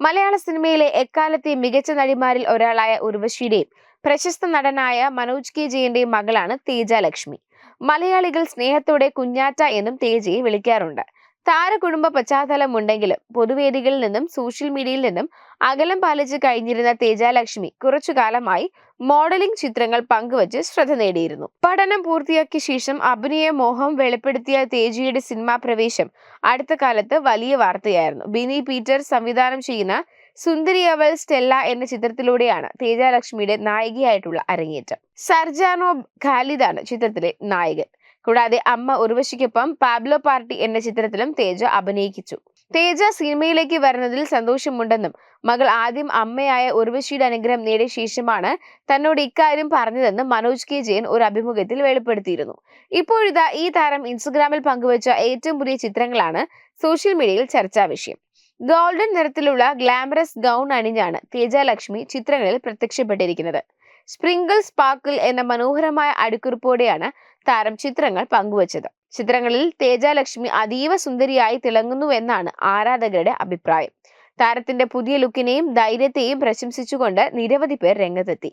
മലയാള സിനിമയിലെ എക്കാലത്തെ മികച്ച നടിമാരിൽ ഒരാളായ ഉർവശിയുടെയും പ്രശസ്ത നടനായ മനോജ് കെ ജയന്റെയും മകളാണ് തേജ ലക്ഷ്മി. മലയാളികൾ സ്നേഹത്തോടെ കുഞ്ഞാറ്റ എന്നും തേജയെ വിളിക്കാറുണ്ട്. താരകുടുംബ പശ്ചാത്തലമുണ്ടെങ്കിലും പൊതുവേദികളിൽ നിന്നും സോഷ്യൽ മീഡിയയിൽ നിന്നും അകലം പാലിച്ച് കഴിഞ്ഞിരുന്ന തേജാലക്ഷ്മി കുറച്ചു കാലമായി മോഡലിംഗ് ചിത്രങ്ങൾ പങ്കുവച്ച് ശ്രദ്ധ നേടിയിരുന്നു. പഠനം പൂർത്തിയാക്കിയ ശേഷം അഭിനയ മോഹം വെളിപ്പെടുത്തിയ തേജയുടെ സിനിമാ പ്രവേശം അടുത്ത കാലത്ത് വലിയ വാർത്തയായിരുന്നു. ബിനി പീറ്റർ സംവിധാനം ചെയ്യുന്ന സുന്ദരി അവൾ സ്റ്റെല്ല എന്ന ചിത്രത്തിലൂടെയാണ് തേജാലക്ഷ്മിയുടെ നായികയായിട്ടുള്ള അരങ്ങേറ്റം. സർജാനോ ഖാലിദാണ് ചിത്രത്തിലെ നായകൻ. കൂടാതെ അമ്മ ഉർവശിക്കൊപ്പം പാബ്ലോ പാർട്ടി എന്ന ചിത്രത്തിലും തേജ അഭിനയിച്ചു. തേജ സിനിമയിലേക്ക് വരുന്നതിൽ സന്തോഷമുണ്ടെന്നും മകൾ ആദ്യം അമ്മയായ ഉർവശിയുടെ അനുഗ്രഹം നേടിയ ശേഷമാണ് തന്നോട് ഇക്കാര്യം പറഞ്ഞതെന്ന് മനോജ് കെ ജയൻ ഒരു അഭിമുഖത്തിൽ വെളിപ്പെടുത്തിയിരുന്നു. ഇപ്പോഴിതാ ഈ താരം ഇൻസ്റ്റഗ്രാമിൽ പങ്കുവച്ച ഏറ്റവും പുതിയ ചിത്രങ്ങളാണ് സോഷ്യൽ മീഡിയയിൽ ചർച്ചാ വിഷയം. ഗോൾഡൻ നിറത്തിലുള്ള ഗ്ലാമറസ് ഗൗൺ അണിഞ്ഞാണ് തേജ ലക്ഷ്മി ചിത്രങ്ങളിൽ പ്രത്യക്ഷപ്പെട്ടിരിക്കുന്നത്. സ്പ്രിങ്കിൾ സ്പാർക്കിൾ എന്ന മനോഹരമായ അടിക്കുറിപ്പോടെയാണ് താരം ചിത്രങ്ങൾ പങ്കുവച്ചത്. ചിത്രങ്ങളിൽ തേജാലക്ഷ്മി അതീവ സുന്ദരിയായി തിളങ്ങുന്നുവെന്നാണ് ആരാധകരുടെ അഭിപ്രായം. താരത്തിന്റെ പുതിയ ലുക്കിനെയും ധൈര്യത്തെയും പ്രശംസിച്ചുകൊണ്ട് നിരവധി പേർ രംഗത്തെത്തി.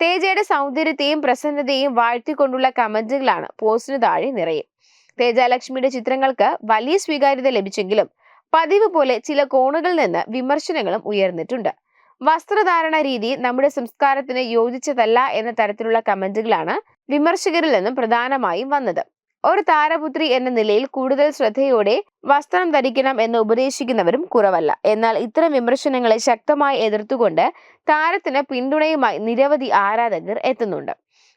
തേജയുടെ സൗന്ദര്യത്തെയും പ്രസന്നതയും വാഴ്ത്തിക്കൊണ്ടുള്ള കമന്റുകളാണ് പോസ്റ്റിന് താഴെ നിറയെ. തേജാലക്ഷ്മിയുടെ ചിത്രങ്ങൾക്ക് വലിയ സ്വീകാര്യത ലഭിച്ചെങ്കിലും പതിവ് പോലെ ചില കോണുകളിൽ നിന്ന് വിമർശനങ്ങളും ഉയർന്നിട്ടുണ്ട്. വസ്ത്രധാരണ രീതി നമ്മുടെ സംസ്കാരത്തിന് യോജിച്ചതല്ല എന്ന തരത്തിലുള്ള കമന്റുകളാണ് വിമർശകരിൽ നിന്നും പ്രധാനമായും വന്നത്. ഒരു താരപുത്രി എന്ന നിലയിൽ കൂടുതൽ ശ്രദ്ധയോടെ വസ്ത്രം ധരിക്കണം എന്ന് ഉപദേശിക്കുന്നവരും കുറവല്ല. എന്നാൽ ഇത്തരം വിമർശനങ്ങളെ ശക്തമായി എതിർത്തുകൊണ്ട് താരത്തിന് പിന്തുണയുമായി നിരവധി ആരാധകർ എത്തുന്നുണ്ട്.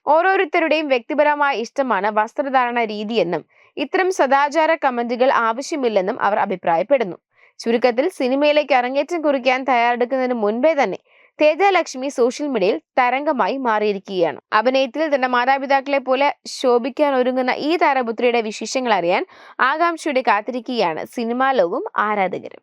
ഓരോരുത്തരുടെയും വ്യക്തിപരമായ ഇഷ്ടമാണ് വസ്ത്രധാരണ രീതിയെന്നും ഇത്തരം സദാചാര കമന്റുകൾ ആവശ്യമില്ലെന്നും അവർ അഭിപ്രായപ്പെടുന്നു. ചുരുക്കത്തിൽ സിനിമയിലേക്ക് അരങ്ങേറ്റം കുറിക്കാൻ തയ്യാറെടുക്കുന്നതിന് മുൻപേ തന്നെ തേജ ലക്ഷ്മി സോഷ്യൽ മീഡിയയിൽ തരംഗമായി മാറിയിരിക്കുകയാണ്. അഭിനയത്തിൽ തന്റെ മാതാപിതാക്കളെ പോലെ ശോഭിക്കാൻ ഒരുങ്ങുന്ന ഈ താരപുത്രിയുടെ വിശേഷങ്ങൾ അറിയാൻ ആകാംക്ഷയുടെ കാത്തിരിക്കുകയാണ് സിനിമാ ലോകവും ആരാധകരും.